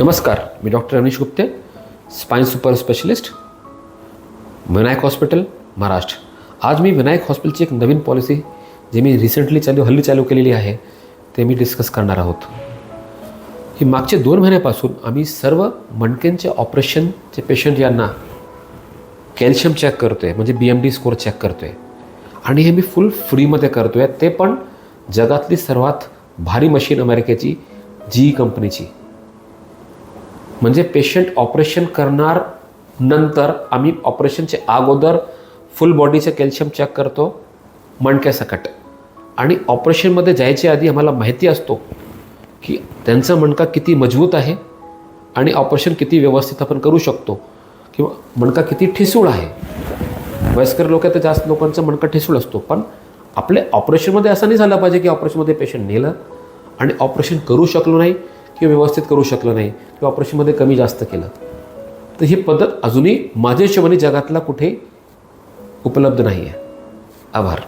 नमस्कार मी doctor Anish Gupte spine super specialist Vinayak hospital Maharashtra. आज मी विनायक हॉस्पिटलची एक नवीन पॉलिसी जी मी रिसेंटली चालू हल्ली चालू केलेली आहे ते मी डिस्कस करणार आहोत. ही मागचे दोन महिन्यापासून आम्ही सर्व मणक्यांचे ऑपरेशनचे पेशंट यांना कॅल्शियम चेक करतो आहे म्हणजे B M D score check करतो आहे आणि हे मी फुल फ्रीमध्ये करतो आहे ते पण जगातली सर्वात भारी मशीन अमेरिकेची जी कंपनीची म्हणजे पेशंट ऑपरेशन करणार नंतर आम्ही ऑपरेशनचे अगोदर फुल बॉडीचं कॅल्शियम चेक करतो मणक्यासकट. आणि ऑपरेशनमध्ये जायच्या आधी आम्हाला माहिती असतो की त्यांचा मणका किती मजबूत आहे आणि ऑपरेशन किती व्यवस्थित आपण करू शकतो किंवा मणका किती ठिसूळ आहे. वयस्कर लोक तर जास्त लोकांचा मणका ठिसूळ असतो पण आपल्या ऑपरेशनमध्ये असं नाही झालं पाहिजे की ऑपरेशनमध्ये पेशंट नेलं आणि ऑपरेशन करू शकलो नाही. किंवा व्यवस्थित करू शकलो नाही किंवा ऑपरेशनमध्ये कमी जास्त केलं. तर ही पद्धत अजूनही माझ्या हिशोबाने जगातला कुठे उपलब्ध नाही आहे आभार.